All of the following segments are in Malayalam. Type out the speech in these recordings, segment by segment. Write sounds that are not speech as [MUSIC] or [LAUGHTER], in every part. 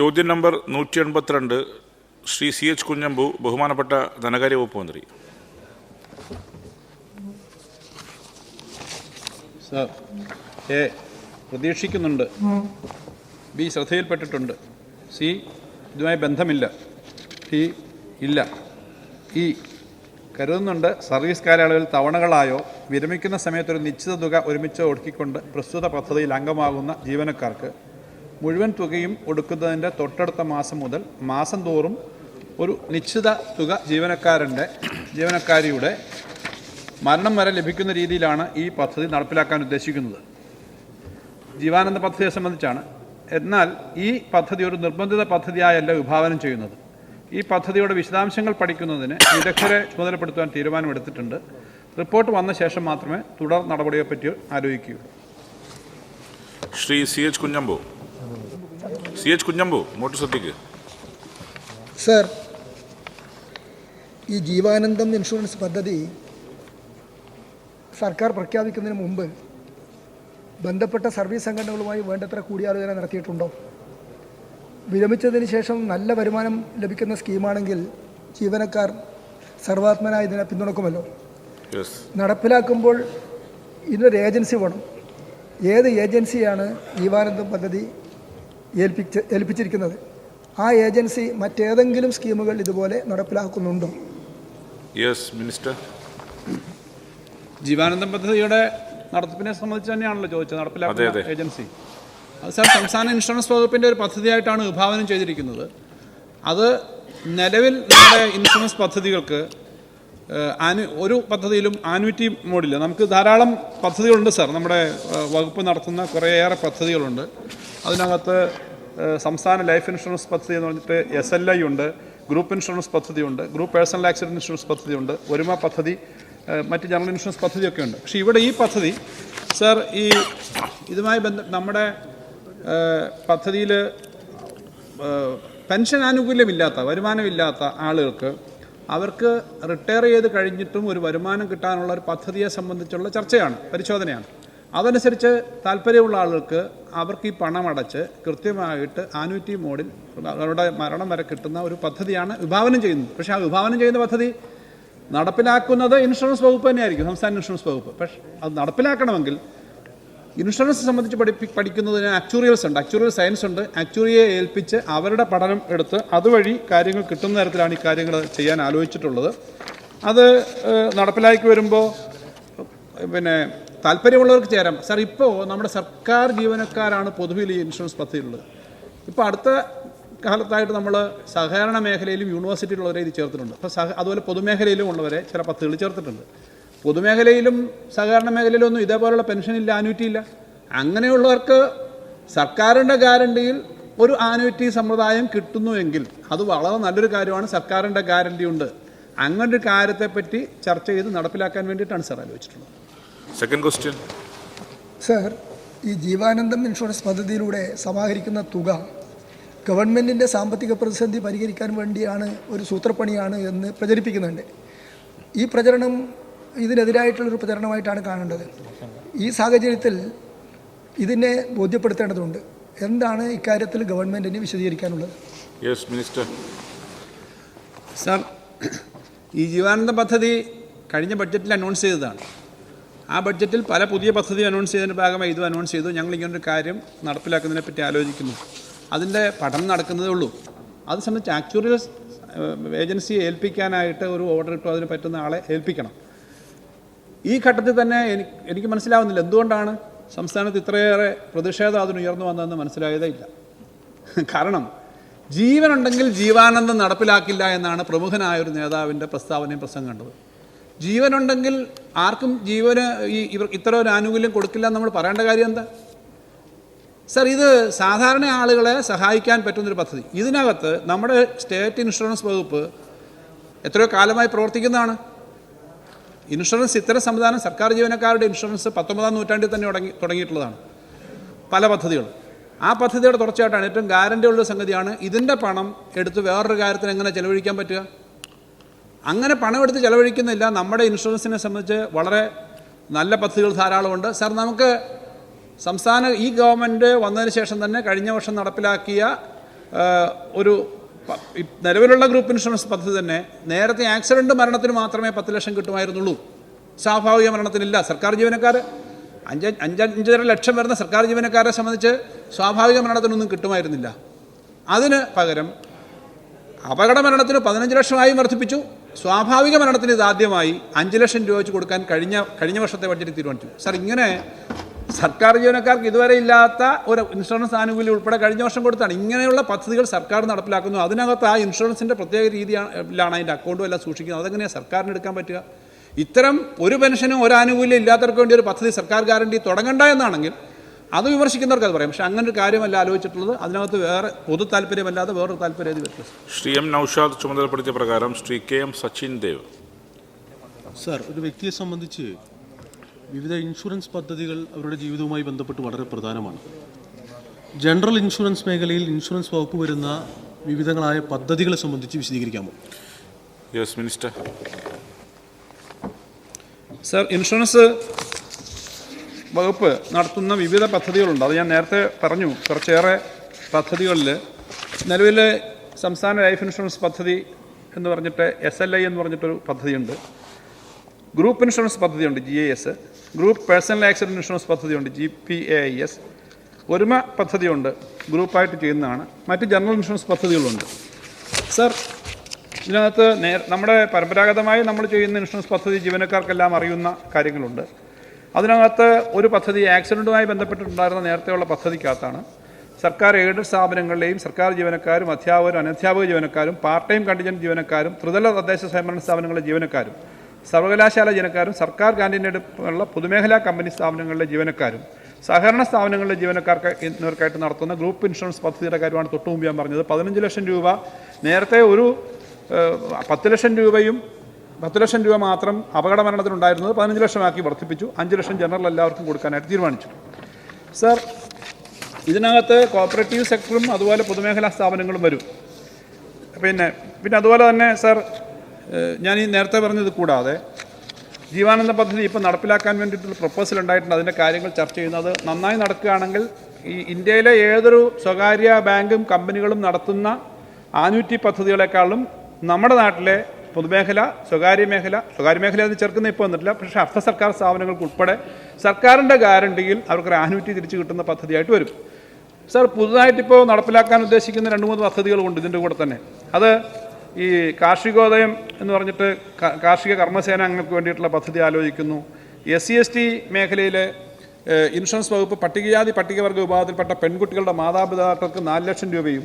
ചോദ്യം നമ്പർ നൂറ്റി എൺപത്തിരണ്ട് ശ്രീ സി എച്ച് കുഞ്ഞമ്പു ബഹുമാനപ്പെട്ട ധനകാര്യ വകുപ്പ് മന്ത്രി. എ പ്രതീക്ഷിക്കുന്നുണ്ട്. ബി ശ്രദ്ധയിൽപ്പെട്ടിട്ടുണ്ട്. സി ഇതുമായി ബന്ധമില്ല. ടി ഇല്ല. ഇ കരുതുന്നുണ്ട് സർവീസ് കാലയളവിൽ തവണകളായോ വിരമിക്കുന്ന സമയത്ത് ഒരു നിശ്ചിത തുക ഒരുമിച്ച് ഒടുക്കിക്കൊണ്ട് പ്രസ്തുത പദ്ധതിയിൽ അംഗമാകുന്ന ജീവനക്കാർക്ക് മുഴുവൻ തുകയും ഒടുക്കുന്നതിന്റെ തൊട്ടടുത്ത മാസം മുതൽ മാസം തോറും ഒരു നിശ്ചിത തുക ജീവനക്കാരന്റെ ജീവനക്കാരിയുടെ മരണം വരെ ലഭിക്കുന്ന രീതിയിലാണ് ഈ പദ്ധതി നടപ്പിലാക്കാൻ ഉദ്ദേശിക്കുന്നത്. ജീവാനന്ദ പദ്ധതിയെ സംബന്ധിച്ചാണ്. എന്നാൽ ഈ പദ്ധതി ഒരു നിർബന്ധിത പദ്ധതിയായല്ല വിഭാവനം ചെയ്യുന്നത്. ഈ പദ്ധതിയുടെ വിശദാംശങ്ങൾ പഠിക്കുന്നതിന് വിദഗ്ധരെ ചുമതലപ്പെടുത്തുവാൻ തീരുമാനമെടുത്തിട്ടുണ്ട്. റിപ്പോർട്ട് വന്ന ശേഷം മാത്രമേ തുടർ നടപടിയെപ്പറ്റി ആലോചിക്കുകയുള്ളൂ Shri C H Kunhambu. C H Kunhambu ഇങ്ങോട്ട് ശ്രദ്ധിക്ക്. സർ ഈ ജീവാനന്ദം ഇൻഷുറൻസ് പദ്ധതി സർക്കാർ പ്രഖ്യാപിക്കുന്നതിന് മുമ്പ് ബന്ധപ്പെട്ട സർവീസ് സംഘടനകളുമായി വേണ്ടത്ര കൂടിയാലോചന നടത്തിയിട്ടുണ്ടോ? വിരമിച്ചതിന് ശേഷം നല്ല വരുമാനം ലഭിക്കുന്ന സ്കീമാണെങ്കിൽ ജീവനക്കാർ സർവാത്മനായ ഇതിനെ പിന്തുണക്കുമല്ലോ. നടപ്പിലാക്കുമ്പോൾ ഇതിനൊരു ഏജൻസി വേണം. ഏത് ഏജൻസിയാണ് ജീവാനന്ദം പദ്ധതി ഏൽപ്പിച്ച് ഏൽപ്പിച്ചിരിക്കുന്നത്. ആ ഏജൻസി മറ്റേതെങ്കിലും സ്കീമുകൾ ഇതുപോലെ നടപ്പിലാക്കുന്നുണ്ടോ? യെസ് മിനിസ്റ്റർ ജീവാനന്ദം പദ്ധതിയുടെ നടത്തിപ്പിനെ സംബന്ധിച്ച് തന്നെയാണല്ലോ ചോദിച്ചത് നടപ്പിലാക്കുന്ന. ഏജൻസി. അത് സാർ സംസ്ഥാന ഇൻഷുറൻസ് വകുപ്പിന്റെ ഒരു പദ്ധതിയായിട്ടാണ് വിഭാവനം ചെയ്തിരിക്കുന്നത്. അത് നിലവിൽ നമ്മുടെ ഇൻഷുറൻസ് പദ്ധതികൾക്ക് ആനു ഒരു പദ്ധതിയിലും ആനുവിറ്റി മോഡില്ല. നമുക്ക് ധാരാളം പദ്ധതികളുണ്ട് സാർ. നമ്മുടെ വകുപ്പ് നടത്തുന്ന കുറേയേറെ പദ്ധതികളുണ്ട്. അതിനകത്ത് സംസ്ഥാന ലൈഫ് ഇൻഷുറൻസ് പദ്ധതി എന്ന് പറഞ്ഞിട്ട് എസ് എൽ ഐ ഉണ്ട് ഗ്രൂപ്പ് ഇൻഷുറൻസ് പദ്ധതിയുണ്ട് ഗ്രൂപ്പ് പേഴ്സണൽ ആക്സിഡന്റ് ഇൻഷുറൻസ് പദ്ധതിയുണ്ട് ഒരുമ പദ്ധതി മറ്റ് ജനറൽ ഇൻഷുറൻസ് പദ്ധതിയൊക്കെ ഉണ്ട്. പക്ഷേ ഇവിടെ ഈ പദ്ധതി സർ ഈ ഇതുമായി ബന്ധ നമ്മുടെ പദ്ധതിയിൽ പെൻഷൻ ആനുകൂല്യമില്ലാത്ത വരുമാനമില്ലാത്ത ആളുകൾക്ക് അവർക്ക് റിട്ടയർ ചെയ്ത് കഴിഞ്ഞിട്ടും ഒരു വരുമാനം കിട്ടാനുള്ള ഒരു പദ്ധതിയെ സംബന്ധിച്ചുള്ള ചർച്ചയാണ് പരിശോധനയാണ്. അതനുസരിച്ച് താല്പര്യമുള്ള ആളുകൾക്ക് അവർക്ക് ഈ പണം അടച്ച് കൃത്യമായിട്ട് ആനുറ്റി മോഡിൽ അവരുടെ മരണം വരെ കിട്ടുന്ന ഒരു പദ്ധതിയാണ് വിഭാവനം ചെയ്യുന്നത്. പക്ഷേ ആ വിഭാവനം ചെയ്യുന്ന പദ്ധതി നടപ്പിലാക്കുന്നത് ഇൻഷുറൻസ് വകുപ്പ് തന്നെയായിരിക്കും സംസ്ഥാന ഇൻഷുറൻസ് വകുപ്പ്. പക്ഷേ അത് നടപ്പിലാക്കണമെങ്കിൽ ഇൻഷുറൻസ് സംബന്ധിച്ച് പഠിപ്പി പഠിക്കുന്നതിന് ആക്ച്വറിയൽസ് ഉണ്ട്. ആക്ച്വറിയൽ സയൻസ് ഉണ്ട്. ആക്ച്വറിയെ ഏൽപ്പിച്ച് അവരുടെ പഠനം എടുത്ത് അതുവഴി കാര്യങ്ങൾ കിട്ടുന്ന തരത്തിലാണ് ഈ കാര്യങ്ങൾ ചെയ്യാൻ ആലോചിച്ചിട്ടുള്ളത്. അത് നടപ്പിലാക്കി വരുമ്പോൾ പിന്നെ താല്പര്യമുള്ളവർക്ക് ചേരാം. സാർ ഇപ്പോൾ നമ്മുടെ സർക്കാർ ജീവനക്കാരാണ് പൊതുവിൽ ഈ ഇൻഷുറൻസ് പദ്ധതിയുള്ളത് ഇപ്പോൾ അടുത്ത കാലത്തായിട്ട് നമ്മൾ സഹകരണ മേഖലയിലും യൂണിവേഴ്സിറ്റിയിലുള്ളവരെ ഇത് ചേർത്തിട്ടുണ്ട്. അപ്പോൾ സഹ അതുപോലെ പൊതുമേഖലയിലും ഉള്ളവരെ ചില പദ്ധതികൾ ചേർത്തിട്ടുണ്ട്. പൊതുമേഖലയിലും സഹകരണ മേഖലയിലും ഒന്നും ഇതേപോലുള്ള പെൻഷനില്ല ആനുവിറ്റി ഇല്ല. അങ്ങനെയുള്ളവർക്ക് സർക്കാരിന്റെ ഗ്യാരണ്ടിയിൽ ഒരു ആനുവിറ്റി സമ്പ്രദായം കിട്ടുന്നുവെങ്കിൽ അത് വളരെ നല്ലൊരു കാര്യമാണ്. സർക്കാരിന്റെ ഗ്യാരണ്ടി ഉണ്ട്. അങ്ങനൊരു കാര്യത്തെപ്പറ്റി ചർച്ച ചെയ്ത് നടപ്പിലാക്കാൻ വേണ്ടിയിട്ടാണ് സാർ ആലോചിച്ചിട്ടുള്ളത്. സെക്കൻഡ് ക്വസ്റ്റ്യൻ സർ ഈ ജീവാനന്ദം ഇൻഷുറൻസ് പദ്ധതിയിലൂടെ സമാഹരിക്കുന്ന തുക ഗവൺമെന്റിന്റെ സാമ്പത്തിക പ്രതിസന്ധി പരിഹരിക്കാൻ വേണ്ടിയാണ് ഒരു സൂത്രപ്പണിയാണ് എന്ന് പ്രചരിപ്പിക്കുന്നുണ്ട്. ഈ പ്രചരണം ഇതിനെതിരായിട്ടുള്ളൊരു പ്രചരണമായിട്ടാണ് കാണേണ്ടത്. ഈ സാഹചര്യത്തിൽ ഇതിനെ ബോധ്യപ്പെടുത്തേണ്ടതുണ്ട്. എന്താണ് ഇക്കാര്യത്തിൽ ഗവൺമെന്റിന് വിശദീകരിക്കാനുള്ളത്? യെസ് മിനിസ്റ്റർ സാർ ഈ ജീവാനന്ദ പദ്ധതി കഴിഞ്ഞ ബഡ്ജറ്റിൽ അനൗൺസ് ചെയ്തതാണ്. ആ ബഡ്ജറ്റിൽ പല പുതിയ പദ്ധതി അനൗൺസ് ചെയ്തതിന്റെ ഭാഗമായി ഇതും അനൗൺസ് ചെയ്തു. ഞങ്ങൾ ഇങ്ങനൊരു കാര്യം നടപ്പിലാക്കുന്നതിനെ പറ്റി ആലോചിക്കുന്നു. അതിന്റെ പഠനം നടക്കുന്നതേ ഉള്ളൂ. അത് സംബന്ധിച്ച് ആക്ച്വറിയൽ ഏജൻസിയെ ഏൽപ്പിക്കാനായിട്ട് ഒരു ഓർഡർ ഇട്ടു. അതിന് പറ്റുന്ന ആളെ ഏൽപ്പിക്കണം. ഈ ഘട്ടത്തിൽ തന്നെ എനിക്ക് എനിക്ക് മനസ്സിലാവുന്നില്ല. എന്തുകൊണ്ടാണ് സംസ്ഥാനത്ത് ഇത്രയേറെ പ്രതിഷേധം അതിന് ഉയർന്നു വന്നതെന്ന് മനസ്സിലായതേ ഇല്ല. [LAUGHS] കാരണം ജീവനുണ്ടെങ്കിൽ ജീവാനന്ദം നടപ്പിലാക്കില്ല എന്നാണ് പ്രമുഖനായ ഒരു നേതാവിന്റെ പ്രസ്താവനയും പ്രസംഗം കണ്ടത്. ജീവനുണ്ടെങ്കിൽ ആർക്കും ജീവന് ഈ ഇവർ ഇത്ര ഒരു ആനുകൂല്യം കൊടുക്കില്ല നമ്മൾ പറയേണ്ട കാര്യം എന്താ? സർ ഇത് സാധാരണ ആളുകളെ സഹായിക്കാൻ പറ്റുന്നൊരു പദ്ധതി. ഇതിനകത്ത് നമ്മുടെ സ്റ്റേറ്റ് ഇൻഷുറൻസ് വകുപ്പ് എത്രയോ കാലമായി പ്രവർത്തിക്കുന്നതാണ്. ഇൻഷുറൻസ് ഇത്തരം സംവിധാനം സർക്കാർ ജീവനക്കാരുടെ ഇൻഷുറൻസ് പത്തൊമ്പതാം നൂറ്റാണ്ടിൽ തന്നെ തുടങ്ങി തുടങ്ങിയിട്ടുള്ളതാണ്. പല പദ്ധതികളും ആ പദ്ധതിയുടെ തുടർച്ചയായിട്ടാണ് ഏറ്റവും ഗ്യാരണ്ടി ഉള്ള സംഗതിയാണ് ഇതിന്റെ പണം എടുത്ത് വേറൊരു കാര്യത്തിന് എങ്ങനെ ചെലവഴിക്കാൻ പറ്റുക? അങ്ങനെ പണമെടുത്ത് ചെലവഴിക്കുന്നില്ല. നമ്മുടെ ഇൻഷുറൻസിനെ സംബന്ധിച്ച് വളരെ നല്ല പദ്ധതികൾ ധാരാളമുണ്ട്. സാർ നമുക്ക് സംസ്ഥാന ഈ ഗവൺമെന്റ് വന്നതിന് ശേഷം തന്നെ കഴിഞ്ഞ വർഷം നടപ്പിലാക്കിയ ഒരു നിലവിലുള്ള ഗ്രൂപ്പ് ഇൻഷുറൻസ് പദ്ധതി തന്നെ നേരത്തെ ആക്സിഡന്റ് മരണത്തിന് മാത്രമേ പത്ത് ലക്ഷം കിട്ടുമായിരുന്നുള്ളൂ. സ്വാഭാവിക മരണത്തിനില്ല. സർക്കാർ ജീവനക്കാർ അഞ്ച് അഞ്ച് അഞ്ചര ലക്ഷം വരുന്ന സർക്കാർ ജീവനക്കാരെ സംബന്ധിച്ച് സ്വാഭാവിക മരണത്തിനൊന്നും കിട്ടുമായിരുന്നില്ല. അതിന് പകരം അപകട മരണത്തിന് പതിനഞ്ച് ലക്ഷമായി വർദ്ധിപ്പിച്ചു. സ്വാഭാവിക മരണത്തിന് ഇത് ആദ്യമായി അഞ്ച് ലക്ഷം രൂപ വെച്ച് കൊടുക്കാൻ കഴിഞ്ഞ കഴിഞ്ഞ വർഷത്തെ ബഡ്ജറ്റ് തീരുമാനിച്ചു. സാർ ഇങ്ങനെ സർക്കാർ ജീവനക്കാർക്ക് ഇതുവരെ ഇല്ലാത്ത ഒരു ഇൻഷുറൻസ് ആനുകൂല്യം ഉൾപ്പെടെ കഴിഞ്ഞ വർഷം കൊടുത്താണ്. ഇങ്ങനെയുള്ള പദ്ധതികൾ സർക്കാർ നടപ്പിലാക്കുന്നു. അതിനകത്ത് ആ ഇൻഷുറൻസിന്റെ പ്രത്യേക രീതിയിലാണ് അതിന്റെ അക്കൗണ്ടും എല്ലാം സൂക്ഷിക്കുന്നത്. അതെങ്ങനെയാണ് സർക്കാരിന് എടുക്കാൻ പറ്റുക? ഇത്തരം ഒരു പെൻഷനും ഒരു ആനുകൂല്യം ഇല്ലാത്തവർക്ക് വേണ്ടി ഒരു പദ്ധതി സർക്കാർ ഗ്യാരണ്ടി തുടങ്ങണ്ട എന്നാണെങ്കിൽ അത് വിമർശിക്കുന്നവർക്ക് അത് പറയാം. പക്ഷെ അങ്ങനെ ഒരു കാര്യമല്ല ആലോചിച്ചിട്ടുള്ളത്. അതിനകത്ത് വേറെ പൊതു താല്പര്യമല്ലാതെ വേറൊരു താല്പര്യം ശ്രീ എം നൌഷാദ് ചുമതലപ്പെടുത്തിയ പ്രകാരം Shri K M Sachin Dev. Sir ഒരു വ്യക്തിയെ സംബന്ധിച്ച് വിവിധ ഇൻഷുറൻസ് പദ്ധതികൾ അവരുടെ ജീവിതവുമായി ബന്ധപ്പെട്ട് വളരെ പ്രധാനമാണ്. ജനറൽ ഇൻഷുറൻസ് മേഖലയിൽ ഇൻഷുറൻസ് വകുപ്പ് വരുന്ന വിവിധങ്ങളായ പദ്ധതികളെ സംബന്ധിച്ച് വിശദീകരിക്കാമോ? Yes minister. സർ ഇൻഷുറൻസ് വകുപ്പ് നടത്തുന്ന വിവിധ പദ്ധതികളുണ്ട്. അത് ഞാൻ നേരത്തെ പറഞ്ഞു. കുറച്ചേറെ പദ്ധതികളിൽ നിലവിൽ സംസ്ഥാന ലൈഫ് ഇൻഷുറൻസ് പദ്ധതി എന്ന് പറഞ്ഞിട്ട് എസ് എൽ ഐ എന്ന് പറഞ്ഞിട്ടൊരു പദ്ധതിയുണ്ട്. ഗ്രൂപ്പ് ഇൻഷുറൻസ് പദ്ധതിയുണ്ട് G A S. Group personal accident insurance പദ്ധതിയുണ്ട് G P A I S. Oruma പദ്ധതിയുണ്ട് ഗ്രൂപ്പായിട്ട് ചെയ്യുന്നതാണ്. മറ്റ് ജനറൽ ഇൻഷുറൻസ് പദ്ധതികളുണ്ട്. സർ ഇതിനകത്ത് നമ്മുടെ പരമ്പരാഗതമായി നമ്മൾ ചെയ്യുന്ന ഇൻഷുറൻസ് പദ്ധതി ജീവനക്കാർക്കെല്ലാം അറിയുന്ന കാര്യങ്ങളുണ്ട്. അതിനകത്ത് ഒരു പദ്ധതി ആക്സിഡന്റുമായി ബന്ധപ്പെട്ടിട്ടുണ്ടായിരുന്ന നേരത്തെയുള്ള പദ്ധതിക്കകത്താണ്. സർക്കാർ എയ്ഡഡ് സ്ഥാപനങ്ങളിലെയും സർക്കാർ ജീവനക്കാരും അധ്യാപകരും അനധ്യാപക ജീവനക്കാരും പാർട്ട് ടൈം കണ്ടിജന്റ് ജീവനക്കാരും ത്രിതല തദ്ദേശ സ്വയംഭരണ സ്ഥാപനങ്ങളിലെ ജീവനക്കാരും സർവകലാശാല ജീവനക്കാരും സർക്കാർ ക്യാന്റീനുള്ള പൊതുമേഖലാ കമ്പനി സ്ഥാപനങ്ങളിലെ ജീവനക്കാരും സഹകരണ സ്ഥാപനങ്ങളിലെ ജീവനക്കാർക്ക് എന്നിവർക്കായിട്ട് നടത്തുന്ന ഗ്രൂപ്പ് ഇൻഷുറൻസ് പദ്ധതിയുടെ കാര്യമാണ് തൊട്ടു മുമ്പ് ഞാൻ പറഞ്ഞത്. പതിനഞ്ച് ലക്ഷം രൂപ നേരത്തെ ഒരു പത്ത് ലക്ഷം രൂപയും പത്ത് ലക്ഷം രൂപ മാത്രം അപകട മരണത്തിനുണ്ടായിരുന്നത് പതിനഞ്ച് ലക്ഷമാക്കി വർദ്ധിപ്പിച്ചു. അഞ്ച് ലക്ഷം ജനറൽ എല്ലാവർക്കും കൊടുക്കാനായിട്ട് തീരുമാനിച്ചു. സർ ഇതിനകത്ത് കോപ്പറേറ്റീവ് സെക്ടറും അതുപോലെ പൊതുമേഖലാ സ്ഥാപനങ്ങളും വരും. പിന്നെ പിന്നെ അതുപോലെ തന്നെ സർ ഞാൻ ഈ നേരത്തെ പറഞ്ഞത് കൂടാതെ ജീവാനന്ദ പദ്ധതി ഇപ്പോൾ നടപ്പിലാക്കാൻ വേണ്ടിയിട്ടുള്ള പ്രപ്പോസൽ ഉണ്ടായിട്ടുണ്ട്. അതിന്റെ കാര്യങ്ങൾ ചർച്ച ചെയ്യുന്നത് നന്നായി നടക്കുകയാണെങ്കിൽ ഈ ഇന്ത്യയിലെ ഏതൊരു സ്വകാര്യ ബാങ്കും കമ്പനികളും നടത്തുന്ന ആനുറ്റി പദ്ധതികളെക്കാളും നമ്മുടെ നാട്ടിലെ പൊതുമേഖല സ്വകാര്യ മേഖല. സ്വകാര്യ മേഖല അത് ചേർക്കുന്ന ഇപ്പോൾ വന്നിട്ടില്ല. പക്ഷേ അർദ്ധ സർക്കാർ സ്ഥാപനങ്ങൾക്ക് ഉൾപ്പെടെ സർക്കാരിന്റെ ഗ്യാരണ്ടിയിൽ അവർക്ക് ഒരു ആനുറ്റി തിരിച്ചു കിട്ടുന്ന പദ്ധതിയായിട്ട് വരും. സാർ പുതുതായിട്ട് ഇപ്പോൾ നടപ്പിലാക്കാൻ ഉദ്ദേശിക്കുന്ന രണ്ട് മൂന്ന് പദ്ധതികളുണ്ട് ഇതിന്റെ കൂടെ തന്നെ. അത് ഈ കാർഷികോദയം എന്ന് പറഞ്ഞിട്ട് കാർഷിക കർമ്മസേന അംഗങ്ങൾക്ക് വേണ്ടിയിട്ടുള്ള പദ്ധതി ആലോചിക്കുന്നു. എസ് സി എസ് ടി മേഖലയിലെ ഇൻഷുറൻസ് വകുപ്പ് പട്ടികജാതി പട്ടികവർഗ വിഭാഗത്തിൽപ്പെട്ട പെൺകുട്ടികളുടെ മാതാപിതാക്കൾക്ക് നാല് ലക്ഷം രൂപയും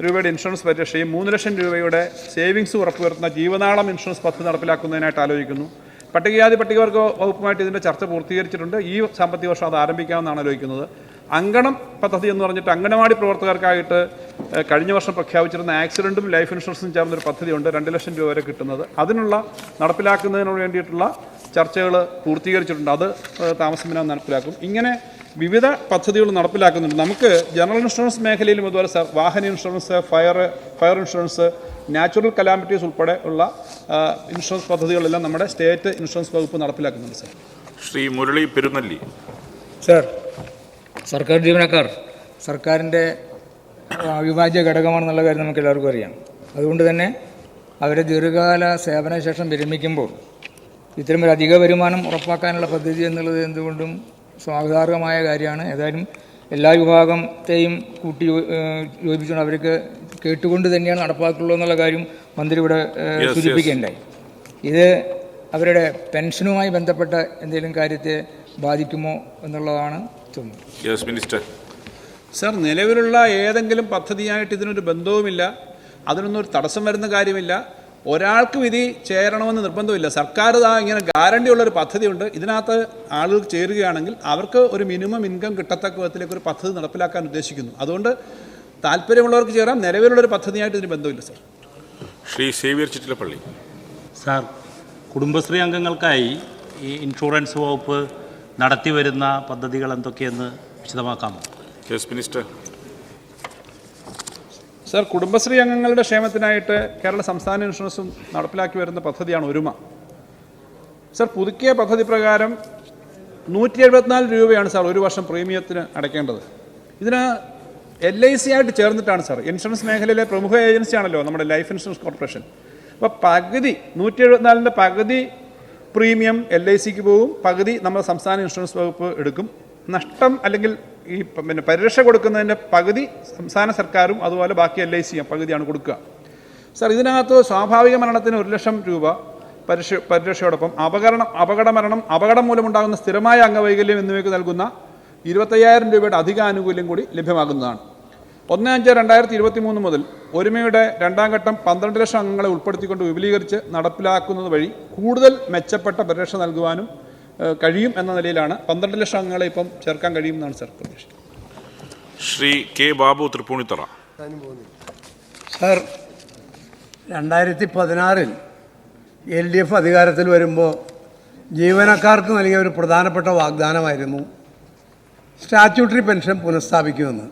രൂപയുടെ ഇൻഷുറൻസ് പരിരക്ഷയും മൂന്ന് ലക്ഷം രൂപയുടെ സേവിങ്സ് ഉറപ്പുവരുത്തുന്ന ജീവനാളം ഇൻഷുറൻസ് പദ്ധതി നടപ്പിലാക്കുന്നതിനായിട്ട് ആലോചിക്കുന്നു. പട്ടികജാതി പട്ടികവർഗ വകുപ്പുമായിട്ട് ഇതിന്റെ ചർച്ച പൂർത്തീകരിച്ചിട്ടുണ്ട്. ഈ സാമ്പത്തിക വർഷം അത് ആരംഭിക്കാമെന്നാണ് ആലോചിക്കുന്നത്. അങ്കണം പദ്ധതി എന്ന് പറഞ്ഞിട്ട് അങ്കണവാടി പ്രവർത്തകർക്കായിട്ട് കഴിഞ്ഞ വർഷം പ്രഖ്യാപിച്ചിരുന്ന ആക്സിഡന്റും ലൈഫ് ഇൻഷുറൻസും ചേർന്നൊരു പദ്ധതിയുണ്ട് രണ്ട് ലക്ഷം രൂപ വരെ കിട്ടുന്നത്. അതിനുള്ള നടപ്പിലാക്കുന്നതിന് വേണ്ടിയിട്ടുള്ള ചർച്ചകൾ പൂർത്തീകരിച്ചിട്ടുണ്ട്. അത് താമസമില്ലാതെ നടപ്പിലാക്കും. ഇങ്ങനെ വിവിധ പദ്ധതികൾ നടപ്പിലാക്കുന്നുണ്ട്. നമുക്ക് ജനറൽ ഇൻഷുറൻസ് മേഖലയിലും അതുപോലെ സർ വാഹന insurance fire fire insurance natural calamities ഉൾപ്പെടെ ഉള്ള ഇൻഷുറൻസ് പദ്ധതികളെല്ലാം നമ്മുടെ സ്റ്റേറ്റ് ഇൻഷുറൻസ് വകുപ്പ് നടപ്പിലാക്കുന്നുണ്ട് സർ. ശ്രീ മുരളി പെരുന്നല്ലി. സർ സർക്കാർ ജീവനക്കാർ. സർക്കാരിന്റെ അവിഭാജ്യ ഘടകമാണെന്നുള്ള കാര്യം നമുക്ക് എല്ലാവർക്കും അറിയാം. അതുകൊണ്ട് തന്നെ അവരെ ദീർഘകാല സേവനശേഷം വിരമിക്കുമ്പോൾ ഇത്തരം ഒരു അധിക വരുമാനം ഉറപ്പാക്കാനുള്ള പദ്ധതി എന്നുള്ളത് എന്തുകൊണ്ടും സ്വാഗതാർഹമായ കാര്യമാണ്. ഏതായാലും എല്ലാ വിഭാഗത്തെയും കൂട്ടി യോജിപ്പിച്ചുകൊണ്ട് അവർക്ക് കേട്ടുകൊണ്ട് തന്നെയാണ് നടപ്പാക്കുള്ളൂ എന്നുള്ള കാര്യം മന്ത്രി ഇവിടെ. സൂചിപ്പിക്കുകയുണ്ടായി. ഇത് അവരുടെ പെൻഷനുമായി ബന്ധപ്പെട്ട എന്തെങ്കിലും കാര്യത്തെ ബാധിക്കുമോ എന്നുള്ളതാണ് യെസ് മിനിസ്റ്റർ സർ നിലവിലുള്ള ഏതെങ്കിലും പദ്ധതിയായിട്ട് ഇതിനൊരു ബന്ധവുമില്ല. അതിനൊന്നും ഒരു തടസ്സം വരുന്ന കാര്യമില്ല. ഒരാൾക്കും ഇത് ചേരണമെന്ന് നിർബന്ധമില്ല. സർക്കാർ ഇതാ ഇങ്ങനെ ഗ്യാരണ്ടി ഉള്ള ഒരു പദ്ധതിയുണ്ട്. ഇതിനകത്ത് ആളുകൾ ചേരുകയാണെങ്കിൽ അവർക്ക് ഒരു മിനിമം ഇൻകം കിട്ടത്തക്ക വിധത്തിലേക്ക് ഒരു പദ്ധതി നടപ്പിലാക്കാൻ ഉദ്ദേശിക്കുന്നു. അതുകൊണ്ട് താല്പര്യമുള്ളവർക്ക് ചേരാം. നിലവിലുള്ള ഒരു പദ്ധതിയായിട്ട് ഇതിന് ബന്ധമില്ല സർ. ശ്രീ സേവ്യർ ചിറ്റിലപ്പള്ളി സാർ കുടുംബശ്രീ അംഗങ്ങൾക്കായി ഈ ഇൻഷുറൻസ് വകുപ്പ് നടത്തിവരുന്ന പദ്ധതികൾ എന്തൊക്കെയെന്ന് വിശദമാക്കാമോ? യെസ് മിനിസ്റ്റർ സർ കുടുംബശ്രീ അംഗങ്ങളുടെ ക്ഷേമത്തിനായിട്ട് കേരള സംസ്ഥാന ഇൻഷുറൻസും നടപ്പിലാക്കി വരുന്ന പദ്ധതിയാണ് ഒരുമ. സർ പുതുക്കിയ പദ്ധതി പ്രകാരം നൂറ്റി എഴുപത്തിനാല് രൂപയാണ് സാർ ഒരു വർഷം പ്രീമിയത്തിന് അടയ്ക്കേണ്ടത്. ഇതിന് എൽ ഐ സി ആയിട്ട് ചേർന്നിട്ടാണ് സാർ ഇൻഷുറൻസ് മേഖലയിലെ പ്രമുഖ ഏജൻസി ആണല്ലോ നമ്മുടെ ലൈഫ് ഇൻഷുറൻസ് കോർപ്പറേഷൻ. അപ്പോൾ പകുതി നൂറ്റി എഴുപത്തിനാലിന്റെ പകുതി പ്രീമിയം എൽ ഐ സിക്ക് പോകും പകുതി നമ്മുടെ സംസ്ഥാന ഇൻഷുറൻസ് വകുപ്പ് എടുക്കും. നഷ്ടം അല്ലെങ്കിൽ ഈ പിന്നെ പരിരക്ഷ കൊടുക്കുന്നതിന്റെ പകുതി സംസ്ഥാന സർക്കാരും അതുപോലെ ബാക്കി എൽ ഐ സിയും പകുതിയാണ് കൊടുക്കുക. സാർ ഇതിനകത്ത് സ്വാഭാവിക മരണത്തിന് ഒരു ലക്ഷം രൂപ പരിരക്ഷ പരിരക്ഷയോടൊപ്പം അപകടം അപകട മരണം അപകടം മൂലമുണ്ടാകുന്ന സ്ഥിരമായ അംഗവൈകല്യം എന്നിവയ്ക്ക് നൽകുന്ന ഇരുപത്തയ്യായിരം രൂപയുടെ അധിക ആനുകൂല്യം കൂടി ലഭ്യമാകുന്നതാണ്. ഒന്ന് അഞ്ച് രണ്ടായിരത്തി ഇരുപത്തി മൂന്ന് മുതൽ ഒരുമയുടെ രണ്ടാം ഘട്ടം പന്ത്രണ്ട് ലക്ഷം അംഗങ്ങളെ ഉൾപ്പെടുത്തിക്കൊണ്ട് വിപുലീകരിച്ച് നടപ്പിലാക്കുന്നത് വഴി കൂടുതൽ മെച്ചപ്പെട്ട പരിരക്ഷ നൽകുവാനും കഴിയും എന്ന നിലയിലാണ്. പന്ത്രണ്ട് ലക്ഷം അംഗങ്ങളെ ഇപ്പം ചേർക്കാൻ കഴിയുമെന്നാണ് സാർ പ്രതീക്ഷ ശ്രീ കെ ബാബു തൃപ്പൂണിത്തറ. സാർ രണ്ടായിരത്തി പതിനാറിൽ എൽ ഡി എഫ് അധികാരത്തിൽ വരുമ്പോൾ ജീവനക്കാർക്ക് നൽകിയ ഒരു പ്രധാനപ്പെട്ട വാഗ്ദാനമായിരുന്നു സ്റ്റാറ്റ്യൂട്ടറി പെൻഷൻ പുനഃസ്ഥാപിക്കുമെന്ന്.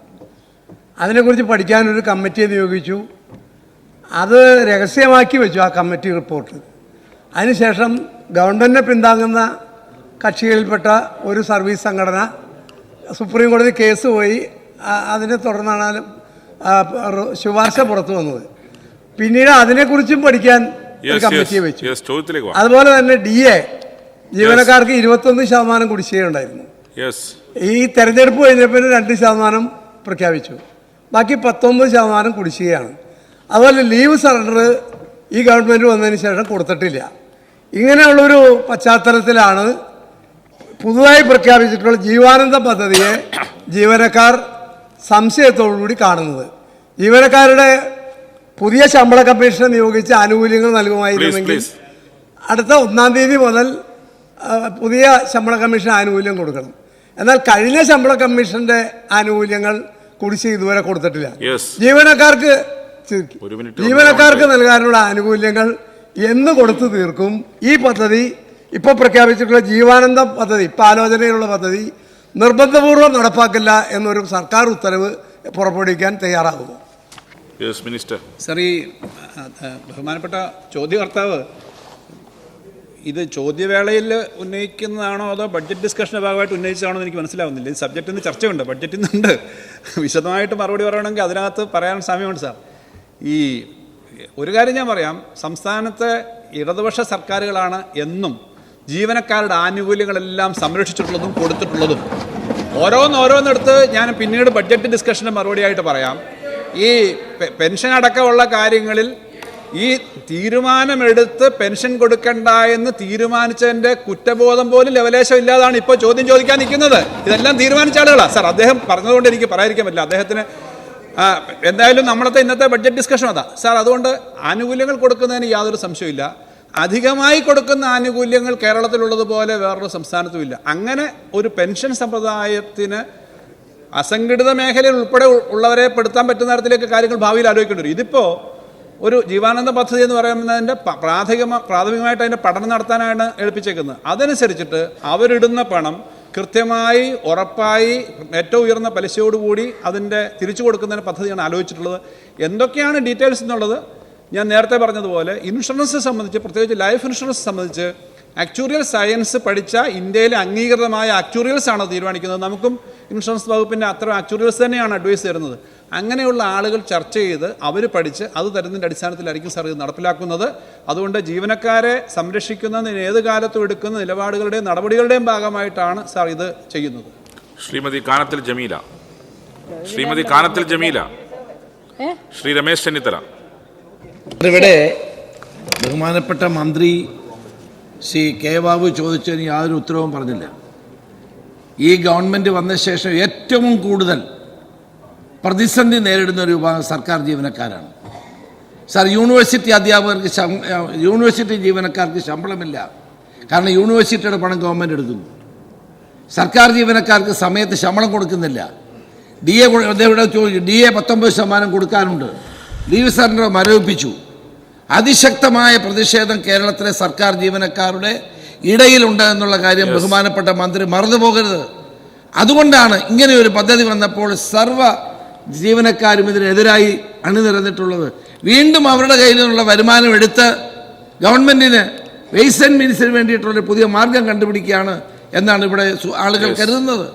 അതിനെക്കുറിച്ച് പഠിക്കാനൊരു കമ്മിറ്റിയെ നിയോഗിച്ചു. അത് രഹസ്യമാക്കി വെച്ചു ആ കമ്മിറ്റി റിപ്പോർട്ട്. അതിനുശേഷം ഗവൺമെന്റിനെ പിന്താങ്ങുന്ന കക്ഷികളിൽപ്പെട്ട ഒരു സർവീസ് സംഘടന സുപ്രീം കോടതി കേസ് പോയി. അതിനെ തുടർന്നാണ് ശുപാർശ പുറത്തു വന്നത്. പിന്നീട് അതിനെക്കുറിച്ചും പഠിക്കാൻ കമ്മിറ്റിയെ വെച്ചു. അതുപോലെ തന്നെ ഡി എ ജീവനക്കാർക്ക് ഇരുപത്തൊന്ന് ശതമാനം കുടിശ്ശികയുണ്ടായിരുന്നു ഈ തെരഞ്ഞെടുപ്പ് കഴിഞ്ഞപ്പോൾ രണ്ട് ശതമാനം പ്രഖ്യാപിച്ചു. ബാക്കി പത്തൊമ്പത് ശതമാനം കുടിശ്ശികയാണ് അതുപോലെ ലീവ് സറണ്ടർ ഈ ഗവൺമെന്റ് വന്നതിന് ശേഷം കൊടുത്തിട്ടില്ല. ഇങ്ങനെയുള്ളൊരു പശ്ചാത്തലത്തിലാണ് പുതുതായി പ്രഖ്യാപിച്ചിട്ടുള്ള ജീവാനന്ദ പദ്ധതിയെ ജീവനക്കാർ സംശയത്തോടുകൂടി കാണുന്നത്. ജീവനക്കാരുടെ പുതിയ ശമ്പള കമ്മീഷനെ നിയോഗിച്ച് ആനുകൂല്യങ്ങൾ നൽകുമായിരുന്നെങ്കിൽ അടുത്ത ഒന്നാം തീയതി മുതൽ പുതിയ ശമ്പള കമ്മീഷൻ ആനുകൂല്യം കൊടുക്കണം. എന്നാൽ കഴിഞ്ഞ ശമ്പള കമ്മീഷന്റെ ആനുകൂല്യങ്ങൾ കുടിശ്ശിക ഇതുവരെ കൊടുത്തിട്ടില്ല. ജീവനക്കാർക്ക് ജീവനക്കാർക്ക് നൽകാനുള്ള ആനുകൂല്യങ്ങൾ എന്ന് കൊടുത്തു തീർക്കും ഈ പദ്ധതി ഇപ്പോൾ പ്രഖ്യാപിച്ചിട്ടുള്ള ജീവാനന്ദ പദ്ധതി ഇപ്പോൾ ആലോചനയിലുള്ള പദ്ധതി നിർബന്ധപൂർവം നടപ്പാക്കില്ല എന്നൊരു സർക്കാർ ഉത്തരവ് പുറപ്പെടുവിക്കാൻ തയ്യാറാകുമോ യെസ് മിനിസ്റ്റർ. സർ ഈ ബഹുമാനപ്പെട്ട ചോദ്യകർത്താവ് ഇത് ചോദ്യവേളയിൽ ഉന്നയിക്കുന്നതാണോ അതോ ബഡ്ജറ്റ് ഡിസ്കഷന്റെ ഭാഗമായിട്ട് ഉന്നയിച്ചതാണോ എന്ന് എനിക്ക് മനസ്സിലാവുന്നില്ല. ഈ സബ്ജക്റ്റിന് ചർച്ചയുണ്ട് ബഡ്ജറ്റിൽ നിന്നുണ്ട് വിശദമായിട്ട് മറുപടി പറയണമെങ്കിൽ അതിനകത്ത് പറയാൻ സമയമുണ്ട് സാർ. ഈ ഒരു കാര്യം ഞാൻ പറയാം. സംസ്ഥാനത്തെ ഇടതുപക്ഷ സർക്കാരുകളാണ് എന്നും ജീവനക്കാരുടെ ആനുകൂല്യങ്ങളെല്ലാം സംരക്ഷിച്ചിട്ടുള്ളതും കൊടുത്തിട്ടുള്ളതും. ഓരോന്നോരോന്നെടുത്ത് ഞാൻ പിന്നീട് ബഡ്ജറ്റ് ഡിസ്കഷന്റെ മറുപടിയായിട്ട് പറയാം. ഈ പെൻഷൻ അടക്കമുള്ള കാര്യങ്ങളിൽ ഈ തീരുമാനമെടുത്ത് പെൻഷൻ കൊടുക്കണ്ട എന്ന് തീരുമാനിച്ചതിന്റെ കുറ്റബോധം പോലും ലവലേശം ഇല്ലാതാണ് ഇപ്പോൾ ചോദ്യം ചോദിക്കാൻ നിൽക്കുന്നത്. ഇതെല്ലാം തീരുമാനിച്ച ആളുകളാണ് സാർ അദ്ദേഹം പറഞ്ഞതുകൊണ്ട് എനിക്ക് പറയാതിരിക്കാൻ പറ്റില്ല. അദ്ദേഹത്തിന് എന്തായാലും നമ്മളത്തെ ഇന്നത്തെ ബഡ്ജറ്റ് ഡിസ്കഷൻ അതാ. സാർ അതുകൊണ്ട് ആനുകൂല്യങ്ങൾ കൊടുക്കുന്നതിന് യാതൊരു സംശയമില്ല അധികമായി കൊടുക്കുന്ന ആനുകൂല്യങ്ങൾ കേരളത്തിലുള്ളതുപോലെ വേറൊരു സംസ്ഥാനത്തും ഇല്ല അങ്ങനെ ഒരു പെൻഷൻ സമ്പ്രദായത്തിന് അസംഘടിത മേഖലയിൽ ഉൾപ്പെടെ ഉള്ളവരെ പെടുത്താൻ പറ്റുന്ന തരത്തിലേക്ക് കാര്യങ്ങൾ ഭാവിയിൽ ആലോചിക്കേണ്ടി വരും. ഇതിപ്പോൾ ഒരു ജീവാനന്ദ പദ്ധതി എന്ന് പറയുന്നതിന്റെ പ്രാഥമിക പ്രാഥമികമായിട്ട് അതിന്റെ പഠനം നടത്താനാണ് ഏൽപ്പിച്ചേക്കുന്നത്. അതനുസരിച്ചിട്ട് അവരിടുന്ന പണം കൃത്യമായി ഉറപ്പായി ഏറ്റവും ഉയർന്ന പലിശയോടുകൂടി അതിന്റെ തിരിച്ചു കൊടുക്കുന്നതിന് പദ്ധതിയാണ് ആലോചിച്ചിട്ടുള്ളത്. എന്തൊക്കെയാണ് ഡീറ്റെയിൽസ് എന്നുള്ളത് ഞാൻ നേരത്തെ പറഞ്ഞതുപോലെ ഇൻഷുറൻസ് സംബന്ധിച്ച് പ്രത്യേകിച്ച് ലൈഫ് ഇൻഷുറൻസ് സംബന്ധിച്ച് ആക്ച്വറിയൽ സയൻസ് പഠിച്ച ഇന്ത്യയിലെ അംഗീകൃതമായ ആക്ച്വറിയൽസ് ആണ് തീരുമാനിക്കുന്നത്. നമുക്കും ഇൻഷുറൻസ് വകുപ്പിന്റെ അത്ര ആക്ച്വറിയൽസ് തന്നെയാണ് അഡ്വൈസ് തരുന്നത്. അങ്ങനെയുള്ള ആളുകൾ ചർച്ച ചെയ്ത് അവർ പഠിച്ച് അത് തരുന്നതിന്റെ അടിസ്ഥാനത്തിലായിരിക്കും സാർ ഇത് നടപ്പിലാക്കുന്നത്. അതുകൊണ്ട് ജീവനക്കാരെ സംരക്ഷിക്കുന്നതിന് ഏത് കാലത്തും എടുക്കുന്ന നിലപാടുകളുടെയും നടപടികളുടെയും ഭാഗമായിട്ടാണ് സാർ ഇത് ചെയ്യുന്നത്. ശ്രീമതി കാനത്തിൽ ജമീല. ശ്രീമതി കാനത്തിൽ ജമീല. ശ്രീ രമേശ് ചെന്നിത്തല. ഇവിടെ ബഹുമാനപ്പെട്ട മന്ത്രി ശ്രീ കെ ബാബു ചോദിച്ചതിന് യാതൊരു ഉത്തരവും പറഞ്ഞില്ല. ഈ ഗവൺമെന്റ് വന്ന ശേഷം ഏറ്റവും കൂടുതൽ പ്രതിസന്ധി നേരിടുന്ന ഒരു വിഭാഗം സർക്കാർ ജീവനക്കാരാണ്. സാർ യൂണിവേഴ്സിറ്റി അധ്യാപകർക്ക് യൂണിവേഴ്സിറ്റി ജീവനക്കാർക്ക് ശമ്പളമില്ല. കാരണം യൂണിവേഴ്സിറ്റിയുടെ പണം ഗവൺമെന്റ് എടുക്കുന്നു. സർക്കാർ ജീവനക്കാർക്ക് സമയത്ത് ശമ്പളം കൊടുക്കുന്നില്ല. ഡി എ ഡി എ പത്തൊമ്പത് ശതമാനം കൊടുക്കാനുണ്ട് ലീവ് സാറിന്റെ മരവിപ്പിച്ചു. അതിശക്തമായ പ്രതിഷേധം കേരളത്തിലെ സർക്കാർ ജീവനക്കാരുടെ ഇടയിലുണ്ട് എന്നുള്ള കാര്യം ബഹുമാനപ്പെട്ട മന്ത്രി മറന്നുപോകരുത്. അതുകൊണ്ടാണ് ഇങ്ങനെ ഒരു പദ്ധതി വന്നപ്പോൾ സർവ ജീവനക്കാരും ഇതിനെതിരായി അണിനിരന്നിട്ടുള്ളത്. വീണ്ടും അവരുടെ കയ്യിൽ നിന്നുള്ള വരുമാനം എടുത്ത് ഗവൺമെന്റിന് വെയ്സ് ആൻഡ് മീൻസിന് വേണ്ടിയിട്ടുള്ള പുതിയ മാർഗം കണ്ടുപിടിക്കുകയാണ് എന്നാണ് ഇവിടെ ആളുകൾ കരുതുന്നത്.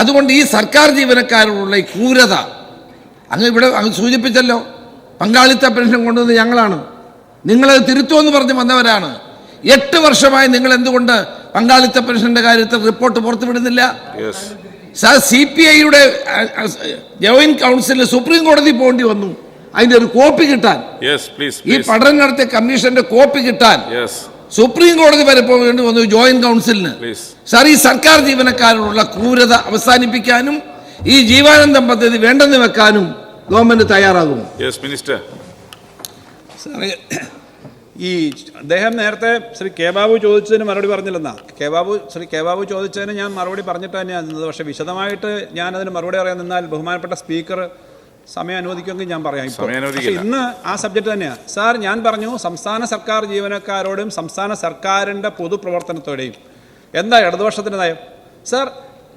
അതുകൊണ്ട് ഈ സർക്കാർ ജീവനക്കാരോടുള്ള ഈ ക്രൂരത അങ്ങ് ഇവിടെ അങ്ങ് സൂചിപ്പിച്ചല്ലോ. പങ്കാളിത്ത പെൻഷൻ കൊണ്ടുവന്ന് ഞങ്ങളാണ്. നിങ്ങളത് തിരുത്തുമെന്ന് പറഞ്ഞ് വന്നവരാണ്. എട്ട് വർഷമായി നിങ്ങൾ എന്തുകൊണ്ട് പങ്കാളിത്ത പെൻഷന്റെ കാര്യത്തിൽ റിപ്പോർട്ട് പുറത്തുവിടുന്നില്ല? സാർ സി പി ഐയുടെ ജോയിന്റ് കൗൺസിലിൽ സുപ്രീം കോടതി പോകേണ്ടി വന്നു. അതിന്റെ ഒരു കോപ്പി കിട്ടാൻ. ഈ പഠനം നടത്തിയ കമ്മീഷന്റെ കോപ്പി കിട്ടാൻ. സുപ്രീം കോടതി വരെ പോകേണ്ടി വന്നു ജോയിന്റ് കൗൺസിലിന്. സാർ ഈ സർക്കാർ ജീവനക്കാരോടുള്ള ക്രൂരത അവസാനിപ്പിക്കാനും ഈ ജീവാനന്ദം പദ്ധതി വേണ്ടെന്ന് വെക്കാനും ഗവൺമെന്റ് തയ്യാറാകുമോ? യെസ് മിനിസ്റ്റർ ഈ അദ്ദേഹം നേരത്തെ ശ്രീ കെ ബാബു ചോദിച്ചതിന് മറുപടി പറഞ്ഞില്ലെന്നാ. കെ ബാബു ശ്രീ കെ ബാബു ചോദിച്ചതിന് ഞാൻ മറുപടി പറഞ്ഞിട്ട് തന്നെയാണ് നിന്നത്. പക്ഷേ വിശദമായിട്ട് ഞാനതിന് മറുപടി പറയാൻ നിന്നാൽ ബഹുമാനപ്പെട്ട സ്പീക്കർ സമയം അനുവദിക്കുമെങ്കിൽ ഞാൻ പറയാം. ഇപ്പോൾ പക്ഷേ ഇന്ന് ആ സബ്ജക്റ്റ് തന്നെയാണ് സാർ ഞാൻ പറഞ്ഞു സംസ്ഥാന സർക്കാർ ജീവനക്കാരോടും സംസ്ഥാന സർക്കാരിന്റെ പൊതുപ്രവർത്തനത്തോടെയും. എന്താ ഇടതുപക്ഷത്തിന്റെ നയം? Sir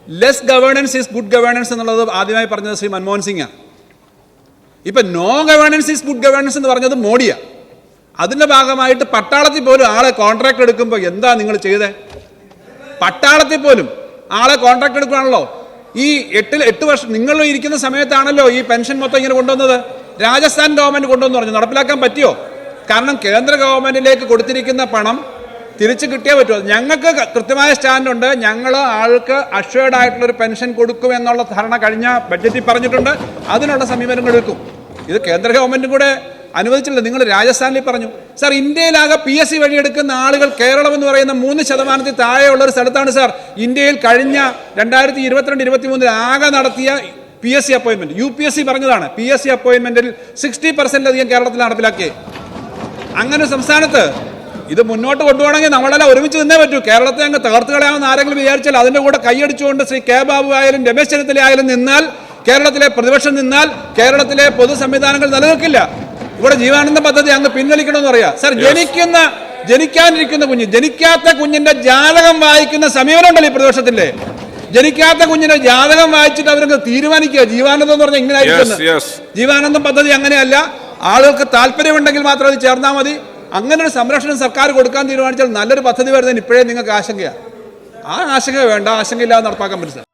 less governance is good governance എന്നുള്ളത് ആദ്യമായി പറഞ്ഞത് ശ്രീ മൻമോഹൻ സിംഗാണ് ഇപ്പൊ no governance is good governance എന്ന് പറഞ്ഞത് മോഡിയാ. അതിന്റെ ഭാഗമായിട്ട് പട്ടാളത്തിൽ പോലും ആളെ കോൺട്രാക്ട് എടുക്കുമ്പോൾ എന്താ നിങ്ങൾ ചെയ്തേ? പട്ടാളത്തിൽ പോലും ആളെ കോൺട്രാക്ട് എടുക്കുകയാണല്ലോ ഈ എട്ടിൽ എട്ട് വർഷം നിങ്ങൾ ഇരിക്കുന്ന സമയത്താണല്ലോ ഈ പെൻഷൻ മൊത്തം ഇങ്ങനെ കൊണ്ടുവന്നത്? രാജസ്ഥാൻ ഗവൺമെന്റ് കൊണ്ടുവന്ന് പറഞ്ഞു നടപ്പിലാക്കാൻ പറ്റിയോ? കാരണം കേന്ദ്ര ഗവൺമെന്റിലേക്ക് കൊടുത്തിരിക്കുന്ന പണം തിരിച്ചു കിട്ടിയേ പറ്റുമോ ഞങ്ങൾക്ക് കൃത്യമായ സ്റ്റാൻഡുണ്ട്. ഞങ്ങൾ ആൾക്ക് അഷ്വേർഡ് ആയിട്ടുള്ള ഒരു പെൻഷൻ കൊടുക്കും എന്നുള്ള ധാരണ കഴിഞ്ഞ ബഡ്ജറ്റിൽ പറഞ്ഞിട്ടുണ്ട്. അതിനുള്ള സമീപനങ്ങൾ എടുക്കും. ഇത് കേന്ദ്ര ഗവൺമെന്റും കൂടെ അനുവദിച്ചില്ല നിങ്ങൾ രാജസ്ഥാനിൽ പറഞ്ഞു. സാർ ഇന്ത്യയിലാകെ പി എസ് സി വഴി എടുക്കുന്ന ആളുകൾ കേരളം എന്ന് പറയുന്ന മൂന്ന് ശതമാനത്തിൽ താഴെയുള്ള ഒരു സ്ഥലത്താണ് സാർ. ഇന്ത്യയിൽ കഴിഞ്ഞ രണ്ടായിരത്തി ഇരുപത്തിരണ്ട് ഇരുപത്തി മൂന്നിൽ ആകെ നടത്തിയ P S C appointment U P S C പറഞ്ഞതാണ്. പി എസ് സി അപ്പോയിന്റ്മെന്റിൽ സിക്സ്റ്റി പെർസെന്റിലധികം കേരളത്തിൽ നടപ്പിലാക്കിയത് അങ്ങനെ സംസ്ഥാനത്ത് ഇത് മുന്നോട്ട് കൊണ്ടുപോകണമെങ്കിൽ നമ്മളെല്ലാം ഒരുമിച്ച് നിന്നേ പറ്റൂ. കേരളത്തെ അങ്ങ് തകർത്ത് കളയാമെന്ന് ആരെങ്കിലും വിചാരിച്ചാൽ അതിന്റെ കൂടെ കൈയടിച്ചുകൊണ്ട് ശ്രീ കെ ബാബു ആയാലും രമേശ് ചെന്നിത്തല ആയാലും നിന്നാൽ കേരളത്തിലെ പ്രതിപക്ഷം നിന്നാൽ കേരളത്തിലെ പൊതു സംവിധാനങ്ങൾ നിലനിൽക്കില്ല. ഇവിടെ ജീവാനന്ദ പദ്ധതി അങ്ങ് പിൻവലിക്കണമെന്ന് പറയാ. സാർ ജനിക്കുന്ന ജനിക്കാനിരിക്കുന്ന കുഞ്ഞ് ജനിക്കാത്ത കുഞ്ഞിന്റെ ജാതകം വായിക്കുന്ന സമീപനമുണ്ടല്ലോ ഈ പ്രതിപക്ഷത്തിന്റെ ജനിക്കാത്ത കുഞ്ഞിന്റെ ജാതകം വായിച്ചിട്ട് അവർക്ക് തീരുമാനിക്കുക. ജീവാനന്ദം എന്ന് പറഞ്ഞാൽ ഇങ്ങനെ ജീവാനന്ദം പദ്ധതി അങ്ങനെയല്ല. ആളുകൾക്ക് താല്പര്യമുണ്ടെങ്കിൽ മാത്രം അത് ചേർന്നാൽ മതി. അങ്ങനെ ഒരു സംരക്ഷണം സർക്കാർ കൊടുക്കാൻ തീരുമാനിച്ചാൽ നല്ലൊരു പദ്ധതി വരുന്നതിന് ഇപ്പോഴേ നിങ്ങൾക്ക് ആശങ്കയാണ് ആ ആശങ്ക വേണ്ട ആശങ്കയില്ലാതെ നടപ്പാക്കാൻ പറ്റും